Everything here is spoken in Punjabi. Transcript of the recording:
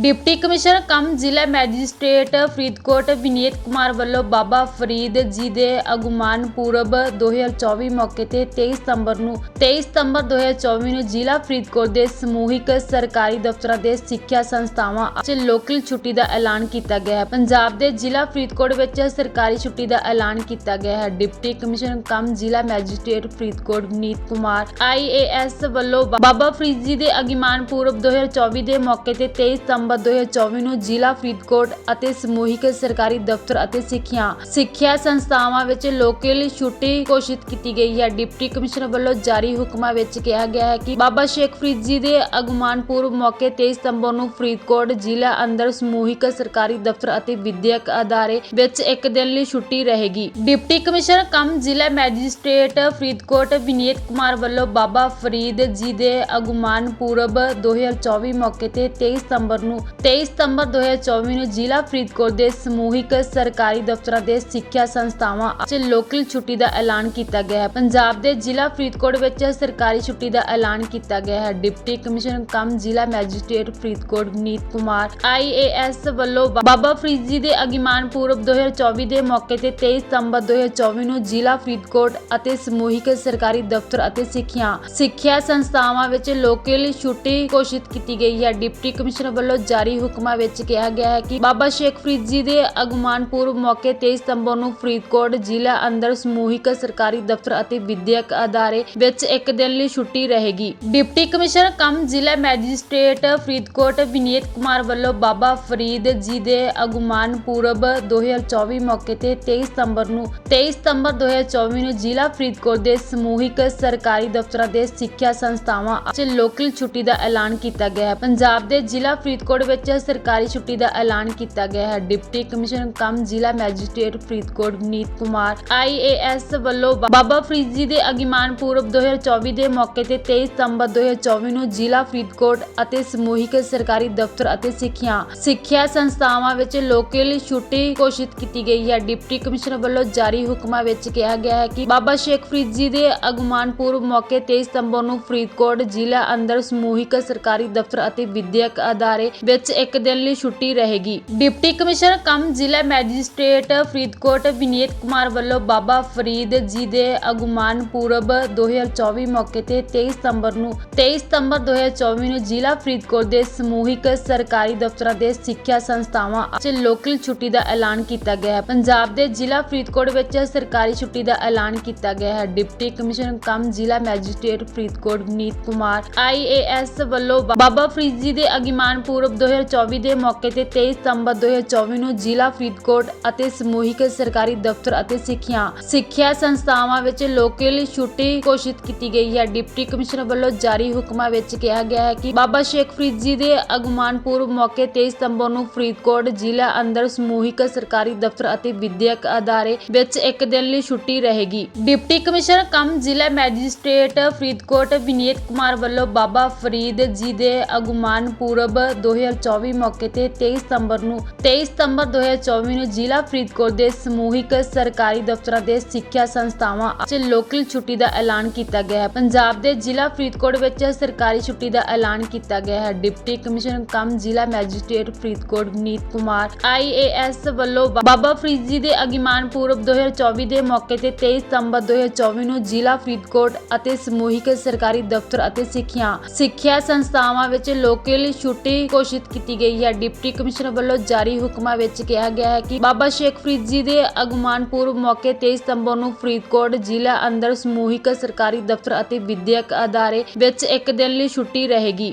ਡਿਪਟੀ ਕਮਿਸ਼ਨਰ ਕਮ ਜ਼ਿਲ੍ਹਾ ਮੈਜਿਸਟ੍ਰੇਟ ਫਰੀਦਕੋਟ ਵਿਨੀਤ ਕੁਮਾਰ ਵੱਲੋਂ ਬਾਬਾ ਫਰੀਦ ਜੀ ਦੇ ਅਗਮਾਨ ਪੂਰਬ 2024 ਮੌਕੇ ਤੇ 23 ਸਤੰਬਰ ਨੂੰ 23 ਸਤੰਬਰ 2024 ਨੂੰ ਜ਼ਿਲ੍ਹਾ ਫਰੀਦਕੋਟ ਦੇ ਸਮੂਹਿਕ ਸਰਕਾਰੀ ਦਫ਼ਤਰਾਂ ਦੇ ਸਿੱਖਿਆ ਸੰਸਥਾਵਾਂ 'ਚ ਲੋਕਲ ਛੁੱਟੀ ਦਾ ਐਲਾਨ ਕੀਤਾ ਗਿਆ ਹੈ। ਪੰਜਾਬ ਦੇ ਜ਼ਿਲ੍ਹਾ ਫਰੀਦਕੋਟ ਵਿੱਚ ਸਰਕਾਰੀ ਛੁੱਟੀ ਦਾ ਐਲਾਨ ਕੀਤਾ ਗਿਆ ਹੈ। ਡਿਪਟੀ ਕਮਿਸ਼ਨਰ ਕਮ ਜ਼ਿਲ੍ਹਾ ਮੈਜਿਸਟ੍ਰੇਟ ਫਰੀਦਕੋਟ ਵਿਨੀਤ ਕੁਮਾਰ ਆਈਏਐਸ ਵੱਲੋਂ ਬਾਬਾ ਫਰੀਦ ਜੀ ਦੇ ਅਗਮਾਨ ਪੂਰਬ 2024 ਦੇ ਮੌਕੇ ਤੇ 23 ਸਤੰਬਰ 2024 ਨੂੰ ਜ਼ਿਲ੍ਹਾ ਫਰੀਦਕੋਟ ਅਤੇ ਸਮੂਹਿਕ ਸਰਕਾਰੀ ਦਫ਼ਤਰ ਅਤੇ ਸਿੱਖਿਆ ਸਿੱਖਿਆ ਸੰਸਥਾਵਾਂ ਵਿੱਚ ਲੋਕਲ ਛੁੱਟੀ ਘੋਸ਼ਿਤ ਕੀਤੀ ਗਈ ਹੈ। ਡਿਪਟੀ ਕਮਿਸ਼ਨਰ ਵੱਲੋਂ ਜਾਰੀ ਹੁਕਮਾਂ ਵਿੱਚ ਕਿਹਾ ਗਿਆ ਹੈ ਕਿ ਬਾਬਾ ਸ਼ੇਖ ਫਰੀਦ ਜੀ ਦੇ ਅਗਮਾਨ ਪੂਰਬ ਮੌਕੇ 23 ਸਤੰਬਰ ਨੂੰ ਫਰੀਦਕੋਟ ਜ਼ਿਲ੍ਹਾ ਅੰਦਰ ਸਮੂਹਿਕ ਸਰਕਾਰੀ ਦਫ਼ਤਰ ਅਤੇ ਵਿਦਿਅਕ ਅਦਾਰੇ ਵਿੱਚ ਇੱਕ ਦਿਨ ਲਈ ਛੁੱਟੀ ਰਹੇਗੀ। ਡਿਪਟੀ ਕਮਿਸ਼ਨਰ ਕਮ ਜ਼ਿਲ੍ਹਾ ਮੈਜਿਸਟ੍ਰੇਟ ਫਰੀਦਕੋਟ ਵਿਨੀਤ ਕੁਮਾਰ ਵੱਲੋਂ ਬਾਬਾ ਫਰੀਦ ਜੀ ਦੇ ਅਗਮਾਨ ਪੂਰਬ 2024 ਮੌਕੇ ਤੇ 23 ਸਤੰਬਰ ਨੂੰ 23 ਸਤੰਬਰ 2024 ਨੂੰ ਜ਼ਿਲ੍ਹਾ ਫਰੀਦਕੋਟ ਦੇ ਸਮੂਹਿਕ ਸਰਕਾਰੀ ਦਫ਼ਤਰਾਂ ਦੇ ਸਿੱਖਿਆ ਸੰਸਥਾਵਾਂ 'ਚ ਲੋਕਲ ਛੁੱਟੀ ਦਾ ਐਲਾਨ ਕੀਤਾ ਗਿਆ ਹੈ। ਪੰਜਾਬ ਦੇ ਜ਼ਿਲ੍ਹਾ ਫਰੀਦਕੋਟ ਵਿੱਚ ਸਰਕਾਰੀ ਛੁੱਟੀ ਦਾ ਐਲਾਨ ਕੀਤਾ ਗਿਆ ਹੈ। ਡਿਪਟੀ ਕਮਿਸ਼ਨਰ ਕਮ ਜ਼ਿਲ੍ਹਾ ਮੈਜਿਸਟ੍ਰੇਟ ਫਰੀਦਕੋਟ ਵਿਨੀਤ ਕੁਮਾਰ ਆਈਏਐਸ ਵੱਲੋਂ ਬਾਬਾ ਫਰੀਦ ਜੀ ਦੇ ਅਗਮਾਨ ਪੂਰਬ 2024 ਦੇ ਮੌਕੇ ਤੇ 23 ਸਤੰਬਰ 2024 ਨੂੰ ਜ਼ਿਲ੍ਹਾ ਫਰੀਦਕੋਟ ਅਤੇ ਸਮੂਹਿਕ ਸਰਕਾਰੀ ਦਫ਼ਤਰ ਅਤੇ ਸਿੱਖਿਆ ਸਿੱਖਿਆ ਸੰਸਥਾਵਾਂ ਵਿੱਚ ਲੋਕਲ ਛੁੱਟੀ ਘੋਸ਼ਿਤ ਕੀਤੀ ਗਈ ਹੈ। ਡਿਪਟੀ ਕਮਿਸ਼ਨਰ ਵੱਲੋਂ ਜਾਰੀ ਹੁਕਮਾਂ ਵਿੱਚ ਕਿਹਾ ਗਿਆ ਹੈ ਕਿ ਬਾਬਾ ਸ਼ੇਖ ਫਰੀਦ ਜੀ ਦੇ ਅਗਮਾਨ ਪੂਰਬ ਮੌਕੇ 23 ਸਤੰਬਰ ਨੂੰ ਫਰੀਦਕੋਟ ਜ਼ਿਲ੍ਹਾ ਅੰਦਰ ਸਮੂਹਿਕ ਸਰਕਾਰੀ ਦਫ਼ਤਰ ਅਤੇ ਵਿਦਿਅਕ ਅਦਾਰੇ ਵਿੱਚ ਇੱਕ ਦਿਨ ਲਈ ਛੁੱਟੀ ਰਹੇਗੀ। ਡਿਪਟੀ ਕਮਿਸ਼ਨਰ ਕਮ ਜ਼ਿਲ੍ਹਾ ਮੈਜਿਸਟ੍ਰੇਟ ਫਰੀਦਕੋਟ ਵਿਨੀਤ ਕੁਮਾਰ ਵੱਲੋਂ ਬਾਬਾ ਫਰੀਦ ਜੀ ਦੇ ਅਗਮਾਨ ਪੂਰਬ 2024 ਮੌਕੇ ਤੇ 23 ਸਤੰਬਰ ਨੂੰ 23 ਸਤੰਬਰ 2024 ਨੂੰ ਜ਼ਿਲ੍ਹਾ ਫਰੀਦਕੋਟ ਦੇ ਸਮੂਹਿਕ ਸਰਕਾਰੀ ਦਫ਼ਤਰਾਂ ਦੇ ਸਿੱਖਿਆ ਸੰਸਥਾਵਾਂ 'ਚ ਲੋਕਲ ਛੁੱਟੀ ਦਾ ਐਲਾਨ ਕੀਤਾ ਗਿਆ ਹੈ। ਪੰਜਾਬ ਦੇ ਜ਼ਿਲ੍ਹਾ ਫਰੀਦਕੋਟ ਵਿੱਚ ਸਰਕਾਰੀ ਛੁੱਟੀ ਦਾ ਐਲਾਨ ਕੀਤਾ ਗਿਆ ਹੈ। ਡਿਪਟੀ ਕਮਿਸ਼ਨਰ ਕਮ ਜ਼ਿਲ੍ਹਾ ਮੈਜਿਸਟ੍ਰੇਟ ਫਰੀਦਕੋਟ ਵਿਨੀਤ ਕੁਮਾਰ ਆਈਏਐਸ ਵੱਲੋਂ ਬਾਬਾ ਫਰੀਦ ਜੀ ਦੇ ਅਗਮਾਨ ਪੂਰਬ 2024 ਦੇ ਮੌਕੇ ਤੇ 23 ਸਤੰਬਰ 2024 ਨੂੰ ਜ਼ਿਲ੍ਹਾ ਫਰੀਦਕੋਟ ਅਤੇ ਸਮੂਹਿਕ ਸਰਕਾਰੀ ਦਫ਼ਤਰ ਅਤੇ ਸਿੱਖਿਆ ਸਿੱਖਿਆ ਸੰਸਥਾਵਾਂ ਵਿੱਚ ਲੋਕਲ ਛੁੱਟੀ ਘੋਸ਼ਿਤ ਕੀਤੀ ਗਈ ਹੈ। ਡਿਪਟੀ ਕਮਿਸ਼ਨਰ ਵੱਲੋਂ ਜਾਰੀ ਹੁਕਮਾਂ ਵਿੱਚ ਕਿਹਾ ਗਿਆ ਹੈ ਕਿ ਬਾਬਾ ਸ਼ੇਖ ਫਰੀਦ ਜੀ ਦੇ ਅਗਮਾਨ ਪੂਰਬ ਮੌਕੇ 23 ਸਤੰਬਰ ਨੂੰ ਫਰੀਦਕੋਟ ਜ਼ਿਲ੍ਹਾ ਅੰਦਰ ਸਮੂਹਿਕ ਸਰਕਾਰੀ ਦਫ਼ਤਰ ਅਤੇ ਵਿਦਿਅਕ ਅਦਾਰੇ ਵਿੱਚ ਇੱਕ ਦਿਨ ਲਈ ਛੁੱਟੀ ਰਹੇਗੀ। ਡਿਪਟੀ ਕਮਿਸ਼ਨਰ ਕਮ ਜ਼ਿਲ੍ਹਾ ਮੈਜਿਸਟ੍ਰੇਟ ਫਰੀਦਕੋਟ ਵਿਨੀਤ ਕੁਮਾਰ ਵੱਲੋਂ ਬਾਬਾ ਫਰੀਦ ਜੀ ਦੇ ਅਗਮਾਨ ਪੂਰਬ 2024 ਮੌਕੇ ਤੇ 23 ਸਤੰਬਰ ਨੂੰ 23 ਸਤੰਬਰ 2024 ਨੂੰ ਜ਼ਿਲ੍ਹਾ ਫਰੀਦਕੋਟ ਦੇ ਸਮੂਹਿਕ ਸਰਕਾਰੀ ਦਫ਼ਤਰਾਂ ਦੇ ਸਿੱਖਿਆ ਸੰਸਥਾਵਾਂ 'ਚ ਲੋਕਲ ਛੁੱਟੀ ਦਾ ਐਲਾਨ ਕੀਤਾ ਗਿਆ ਹੈ। ਪੰਜਾਬ ਦੇ ਜ਼ਿਲ੍ਹਾ ਫਰੀਦਕੋਟ ਵਿੱਚ ਸਰਕਾਰੀ ਛੁੱਟੀ ਦਾ ਐਲਾਨ ਕੀਤਾ ਗਿਆ ਹੈ। ਡਿਪਟੀ ਕਮਿਸ਼ਨਰ ਕਮ ਜ਼ਿਲ੍ਹਾ ਮੈਜਿਸਟ੍ਰੇਟ ਫਰੀਦਕੋਟ ਵਿਨੀਤ ਕੁਮਾਰ ਆਈਏਐਸ ਵੱਲੋਂ ਬਾਬਾ ਫਰੀਦ ਜੀ ਦੇ ਅਗਮਾਨ ਪੂਰਬ 2024 ਦੇ ਮੌਕੇ ਤੇ 23 ਸਤੰਬਰ 2024 ਨੂੰ ਜ਼ਿਲ੍ਹਾ ਫਰੀਦਕੋਟ ਅਤੇ ਸਮੂਹਿਕ ਸਰਕਾਰੀ ਦਫ਼ਤਰ ਅਤੇ ਸਿੱਖਿਆ ਸਿੱਖਿਆ ਸੰਸਥਾਵਾਂ ਵਿੱਚ ਲੋਕਲ ਛੁੱਟੀ ਘੋਸ਼ਿਤ ਕੀਤੀ ਗਈ ਹੈ। ਡਿਪਟੀ ਕਮਿਸ਼ਨਰ ਵੱਲੋਂ ਜਾਰੀ ਹੁਕਮਾਂ ਵਿੱਚ ਕਿਹਾ ਗਿਆ ਹੈ ਕਿ ਬਾਬਾ ਸ਼ੇਖ ਫਰੀਦ ਜੀ ਦੇ ਅਗਮਾਨ ਪੂਰਬ ਮੌਕੇ 23 ਸਤੰਬਰ ਨੂੰ ਫਰੀਦਕੋਟ ਜ਼ਿਲ੍ਹਾ ਅੰਦਰ ਸਮੂਹਿਕ ਸਰਕਾਰੀ ਦਫ਼ਤਰ ਅਤੇ ਵਿਦਿਅਕ ਅਦਾਰੇ ਵਿੱਚ ਇੱਕ ਦਿਨ ਲਈ ਛੁੱਟੀ ਰਹੇਗੀ। ਡਿਪਟੀ ਕਮਿਸ਼ਨਰ ਕਮ ਜ਼ਿਲ੍ਹਾ ਮੈਜਿਸਟ੍ਰੇਟ ਫਰੀਦਕੋਟ ਵਿਨੀਤ ਕੁਮਾਰ ਵੱਲੋਂ ਬਾਬਾ ਫਰੀਦ ਜੀ ਦੇ ਅਗਮਾਨ ਪੂਰਬ 2024 ਮੌਕੇ ਤੇ 23 ਸਤੰਬਰ ਨੂੰ 23 ਸਤੰਬਰ 2024 ਨੂੰ ਜ਼ਿਲ੍ਹਾ ਫਰੀਦਕੋਟ ਦੇ ਸਮੂਹਿਕ ਸਰਕਾਰੀ ਦਫ਼ਤਰਾਂ ਦੇ ਸਿੱਖਿਆ ਸੰਸਥਾਵਾਂ 'ਚ ਲੋਕਲ ਛੁੱਟੀ ਦਾ ਐਲਾਨ ਕੀਤਾ ਗਿਆ ਹੈ। ਪੰਜਾਬ ਦੇ ਜ਼ਿਲ੍ਹਾ ਫਰੀਦਕੋਟ ਵਿੱਚ ਸਰਕਾਰੀ ਛੁੱਟੀ ਦਾ ਐਲਾਨ ਕੀਤਾ ਗਿਆ ਹੈ। ਡਿਪਟੀ ਕਮਿਸ਼ਨਰ ਕਮ ਜ਼ਿਲ੍ਹਾ ਮੈਜਿਸਟ੍ਰੇਟ ਫਰੀਦਕੋਟ ਵਿਨੀਤ ਕੁਮਾਰ ਆਈਏਐਸ ਵੱਲੋਂ ਬਾਬਾ ਫਰੀਦ ਜੀ ਦੇ ਅਗਮਾਨ ਪੂਰਬ 2024 ਦੇ ਮੌਕੇ ਤੇ 23 ਸਤੰਬਰ 2024 ਨੂੰ ਜ਼ਿਲ੍ਹਾ ਫਰੀਦਕੋਟ ਅਤੇ ਸਮੂਹਿਕ ਸਰਕਾਰੀ ਦਫ਼ਤਰ ਅਤੇ ਸਿੱਖਿਆ ਸਿੱਖਿਆ ਸੰਸਥਾਵਾਂ ਵਿੱਚ ਲੋਕਲ ਛੁੱਟੀ ਘੋਸ਼ਿਤ ਕੀਤੀ ਗਈ ਹੈ। ਡਿਪਟੀ ਕਮਿਸ਼ਨਰ ਵੱਲੋਂ ਜਾਰੀ ਹੁਕਮਾਂ ਵਿੱਚ ਕਿਹਾ ਗਿਆ ਹੈ ਕਿ ਬਾਬਾ ਸ਼ੇਖ ਫਰੀਦ ਜੀ ਦੇ ਅਗਮਾਨ ਪੂਰਬ ਮੌਕੇ 23 ਸਤੰਬਰ ਨੂੰ ਫਰੀਦਕੋਟ ਜ਼ਿਲ੍ਹਾ ਅੰਦਰ ਸਮੂਹਿਕ ਸਰਕਾਰੀ ਦਫ਼ਤਰ ਅਤੇ ਵਿਦਿਅਕ ਅਦਾਰੇ ਵਿੱਚ ਇੱਕ ਦਿਨ ਲਈ ਛੁੱਟੀ ਰਹੇਗੀ।